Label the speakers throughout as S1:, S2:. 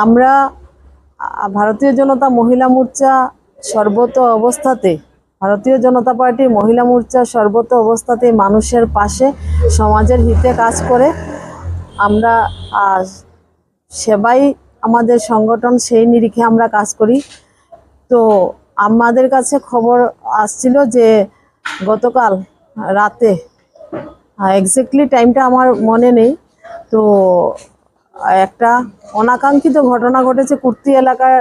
S1: আমরা ভারতীয় জনতা মহিলা মোর্চা সর্বত অবস্থাতে, ভারতীয় জনতা পার্টি মহিলা মোর্চা সর্বত অবস্থাতে মানুষের পাশে, সমাজের হিতে কাজ করে। আমরা সেবাই আমাদের সংগঠন, সেই নিরিখে আমরা কাজ করি। তো আমাদের কাছে খবর আসছিল যে, গতকাল রাতে এক্স্যাক্টলি টাইমটা আমার মনে নেই। তো একটা অনাকাঙ্ক্ষিত ঘটনা ঘটেছে কুর্তি এলাকার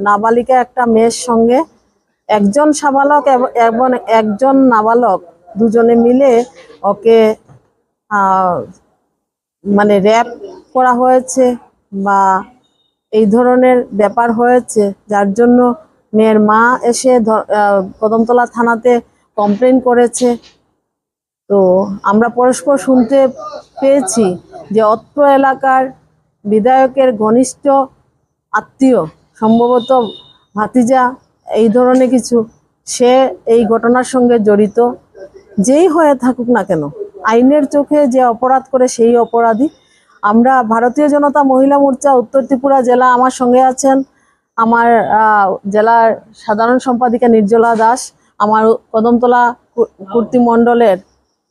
S1: নাবালিকা একটা মেয়ের সঙ্গে। একজন সাবালক এব- একজন নাবালক দুজনে মিলে ওকে মানে র্যাপ করা হয়েছে বা এই ধরনের ব্যাপার হয়েছে, যার জন্য মেয়ের মা এসে কদমতলা থানাতে কমপ্লেন করেছে। তো আমরা পরস্পর শুনতে পেয়েছি যে অত্র এলাকার বিধায়কের ঘনিষ্ঠ আত্মীয়, সম্ভবত ভাতিজা, এই ধরনের কিছু, সে এই ঘটনার সঙ্গে জড়িত। যেই হয়ে থাকুক না কেন, আইনের চোখে যে অপরাধ করে সেই অপরাধী। আমরা ভারতীয় জনতা মহিলা মোর্চা, উত্তর ত্রিপুরা জেলা আমার সঙ্গে আছেন। আমার জেলার সাধারণ সম্পাদিকা নির্জলা দাস, আমার কদমতলা কুর্তি মণ্ডলের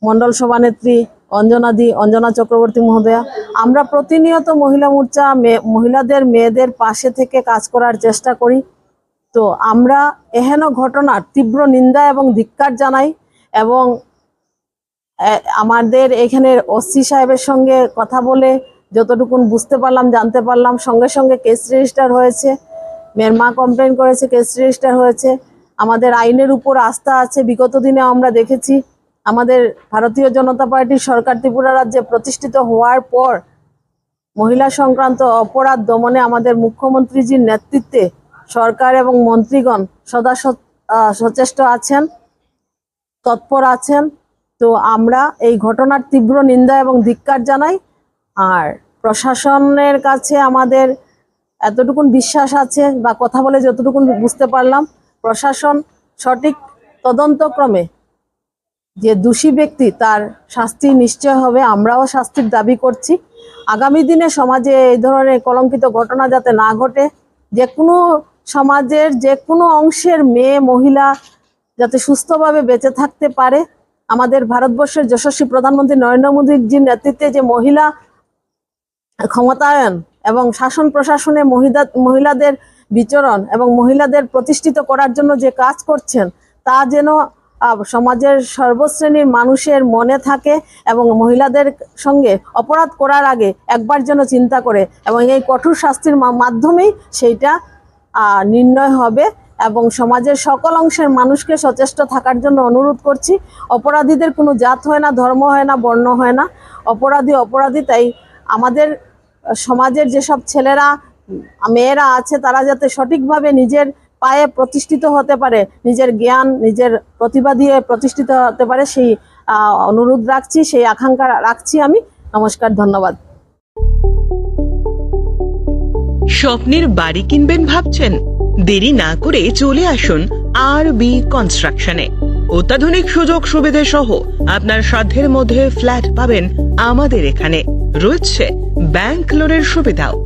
S1: মণ্ডল সভানেত্রী অঞ্জনাদি অঞ্জনা চক্রবর্তী মহোদয়া, আমরা প্রতিনিয়ত মহিলা মোর্চা মহিলাদের, মেয়েদের পাশে থেকে কাজ করার চেষ্টা করি। তো আমরা এহেন ঘটনার তীব্র নিন্দা এবং ধিক্কার জানাই এবং আমাদের এখানের ওসি সাহেবের সঙ্গে কথা বলে যতটুকুন বুঝতে পারলাম, জানতে পারলাম, সঙ্গে সঙ্গে কেস রেজিস্টার হয়েছে, মেয়ের মা কমপ্লেন করেছে, কেস রেজিস্টার হয়েছে। আমাদের আইনের উপর আস্থা আছে, বিগত দিনে আমরা দেখেছি। আমাদের ভারতীয় জনতা পার্টির সরকার ত্রিপুরা রাজ্যে প্রতিষ্ঠিত হওয়ার পর মহিলা সংক্রান্ত অপরাধ দমনে আমাদের মুখ্যমন্ত্রীজির নেতৃত্বে সরকার এবং মন্ত্রীগণ সদা সচেষ্ট আছেন, তৎপর আছেন। তো আমরা এই ঘটনার তীব্র নিন্দা এবং ধিক্কার জানাই। আর প্রশাসনের কাছে আমাদের এতটুকুন বিশ্বাস আছে বা কথা বলে যতটুকুন বুঝতে পারলাম, প্রশাসন সঠিক তদন্তক্রমে যে দোষী ব্যক্তি তার শাস্তি নিশ্চয় হবে, আমরাও শাস্তির দাবি করছি। আগামী দিনে সমাজে এই ধরনের কলঙ্কিত ঘটনা যাতে না ঘটে, যে কোনো সমাজের যে কোনো অংশের মেয়ে, মহিলা যাতে সুস্থভাবে বেঁচে থাকতে পারে, আমাদের ভারতবর্ষের যশস্বী প্রধানমন্ত্রী নরেন্দ্র মোদীজির নেতৃত্বে যে মহিলা ক্ষমতায়ন এবং শাসন প্রশাসনে মহিলা, মহিলাদের বিচরণ এবং মহিলাদের প্রতিষ্ঠিত করার জন্য যে কাজ করছেন, তা যেন সমাজের সর্বশ্রেণীর মানুষের মনে থাকে এবং মহিলাদের সঙ্গে অপরাধ করার আগে একবার যেন চিন্তা করে এবং এই কঠোর শাস্তির মাধ্যমেই সেইটা নির্ণয় হবে এবং সমাজের সকল অংশের মানুষকে সচেষ্ট থাকার জন্য অনুরোধ করছি। অপরাধীদের কোনো জাত হয় না, ধর্ম হয় না, বর্ণ হয় না। অপরাধী অপরাধী, তাই আমাদের সমাজের যেসব ছেলেরা, মেয়েরা আছে, তারা যাতে সঠিকভাবে নিজের পায়ে প্রতিষ্ঠিত হতে পারে, নিজের জ্ঞান, নিজের প্রতিভা দিয়ে প্রতিষ্ঠিত হতে পারে, সেই অনুরোধ রাখছি, সেই আকাঙ্ক্ষা রাখছি আমি। নমস্কার, ধন্যবাদ।
S2: স্বপ্নের বাড়ি কিনবেন ভাবছেন? দেরি না করে চলে আসুন আর বি কনস্ট্রাকশনে অত্যাধুনিক সুযোগ সুবিধে সহ আপনার সাধ্যের মধ্যে ফ্ল্যাট পাবেন আমাদের এখানে। রয়েছে ব্যাংক লোনের সুবিধাও।